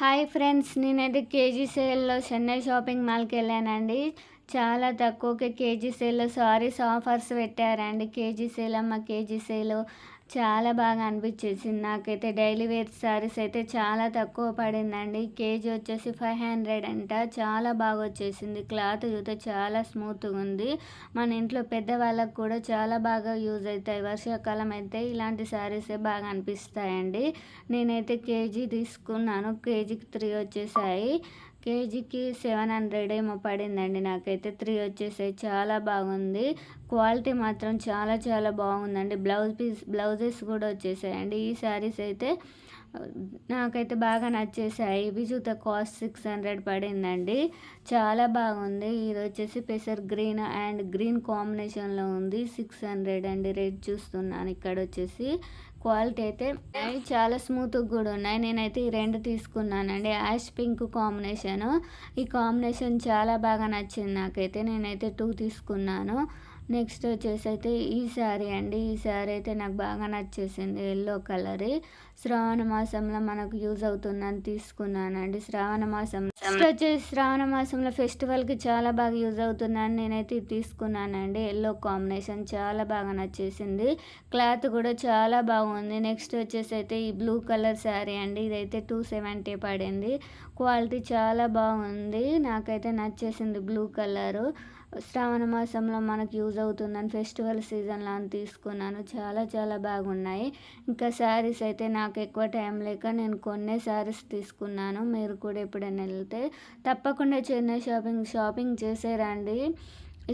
Hi friends నేనైతే KG సేల్లో Chennai shopping మాల్కి వెళ్ళానండి. చాలా తక్కువకే కేజీ సేల్లో సారీస్ ఆఫర్స్ పెట్టారండి. కేజీ సేల్ అమ్మ కేజీ సేల్. చాలా బాగా అనిపించేసింది నాకైతే. డైలీ వేర్ శారీస్ అయితే చాలా తక్కువ పడిందండి. కేజీ వచ్చేసి ఫైవ్ హండ్రెడ్ అంట. చాలా బాగా వచ్చేసింది. క్లాత్ చూస్తే చాలా స్మూత్గా ఉంది. మన ఇంట్లో పెద్దవాళ్ళకు కూడా చాలా బాగా యూజ్ అవుతాయి. వర్షాకాలం అయితే ఇలాంటి శారీసే బాగా అనిపిస్తాయండి. నేనైతే కేజీ తీసుకున్నాను. కేజీకి త్రీ వచ్చేసాయి. కేజీకి సెవెన్ హండ్రెడ్ ఏమో పడిందండి. నాకైతే త్రీ వచ్చేసాయి. చాలా బాగుంది. క్వాలిటీ మాత్రం చాలా చాలా బాగుందండి. బ్లౌజ్ పీస్ బ్లౌజెస్ కూడా వచ్చేసాయండి. ఈ శారీస్ అయితే నాకైతే బాగా నచ్చేసాయి. ఇవి చూత కాస్ట్ సిక్స్ హండ్రెడ్ పడిందండి. చాలా బాగుంది. ఇది వచ్చేసి పెసర్ గ్రీన్ అండ్ గ్రీన్ కాంబినేషన్లో ఉంది. సిక్స్ హండ్రెడ్ అండి రేట్ చూస్తున్నాను. ఇక్కడ వచ్చేసి క్వాలిటీ అయితే చాలా స్మూత్గా కూడా ఉన్నాయి. నేనైతే ఈ రెండు తీసుకున్నానండి. Ash pink combination. ఈ కాంబినేషన్ చాలా బాగా నచ్చింది నాకైతే. నేనైతే టూ తీసుకున్నాను. నెక్స్ట్ వచ్చేసి అయితే ఈ శారీ అండి. ఈ శారీ అయితే నాకు బాగా నచ్చేసింది. Yellow colour. శ్రావణ మాసంలో మనకు యూజ్ అవుతుందని తీసుకున్నానండి. శ్రావణ మాసం వచ్చేసి శ్రావణ మాసంలో ఫెస్టివల్కి చాలా బాగా యూజ్ అవుతుందని నేనైతే తీసుకున్నానండి. ఎల్లో కాంబినేషన్ చాలా బాగా నచ్చేసింది. క్లాత్ కూడా చాలా బాగుంది. నెక్స్ట్ వచ్చేసి అయితే ఈ బ్లూ కలర్ శారీ అండి. ఇదైతే టూ సెవెంటీ పడింది. క్వాలిటీ చాలా బాగుంది. నాకైతే నచ్చేసింది బ్లూ కలరు. శ్రావణ మాసంలో మనకు యూజ్ అవుతుందని ఫెస్టివల్ సీజన్లో అని తీసుకున్నాను. చాలా చాలా బాగున్నాయి. ఇంకా శారీస్ అయితే నాకు ఎక్కువ టైం లేక నేను కొన్నే శారీస్ తీసుకున్నాను. మీరు కూడా ఎప్పుడైనా వెళ్తే తప్పకుండా చెన్నై షాపింగ్ షాపింగ్ చేసేరండి.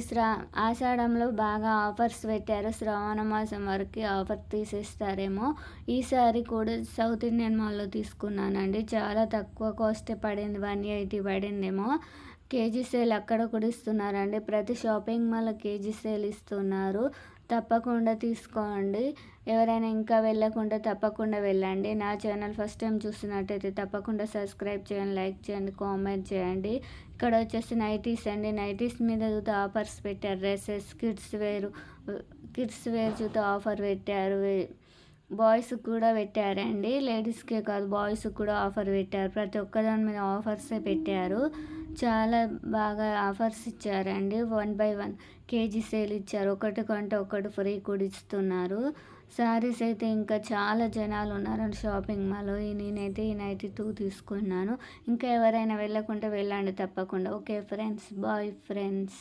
శ్రా ఆషాఢంలో బాగా ఆఫర్స్ పెట్టారు. శ్రావణ మాసం వరకు ఆఫర్ తీసేస్తారేమో. ఈసారి కూడా సౌత్ ఇండియన్ మాల్లో తీసుకున్నానండి. చాలా తక్కువ కాస్ట్ పడింది వన్ ఎయిటీ పడిందేమో. కేజీ సేల్ అక్కడ కూడా ఇస్తున్నారండి. ప్రతి షాపింగ్ మాల్ కేజీ సేల్ ఇస్తున్నారు. తప్పకుండా తీసుకోండి. ఎవరైనా ఇంకా వెళ్ళకుండా తప్పకుండా వెళ్ళండి. నా ఛానల్ ఫస్ట్ టైం చూస్తున్నట్టయితే తప్పకుండా సబ్స్క్రైబ్ చేయండి లైక్ చేయండి కామెంట్ చేయండి. ఇక్కడ వచ్చేసి నైటీస్ అండి. నైటీస్ మీద చూస్తే ఆఫర్స్ పెట్టారు. Dresses kids wear kids wear చూస్తే ఆఫర్ పెట్టారు. బాయ్స్ కూడా పెట్టారండి. లేడీస్కే కాదు బాయ్స్కి కూడా ఆఫర్ పెట్టారు. ప్రతి ఒక్కదాని మీద ఆఫర్సే పెట్టారు. చాలా బాగా ఆఫర్స్ ఇచ్చారండి. One by one KG sale ఇచ్చారు. ఒకటి కొంటే ఒకటి ఫ్రీ కూడా ఇస్తున్నారు శారీస్ అయితే ఇంకా చాలా జనాలు ఉన్నారండి షాపింగ్ మాల్ నేనైతే ఈ నైట్ టూ తీసుకున్నాను. ఇంకా ఎవరైనా వెళ్ళకుంటే వెళ్ళండి తప్పకుండా. Okay friends bye friends.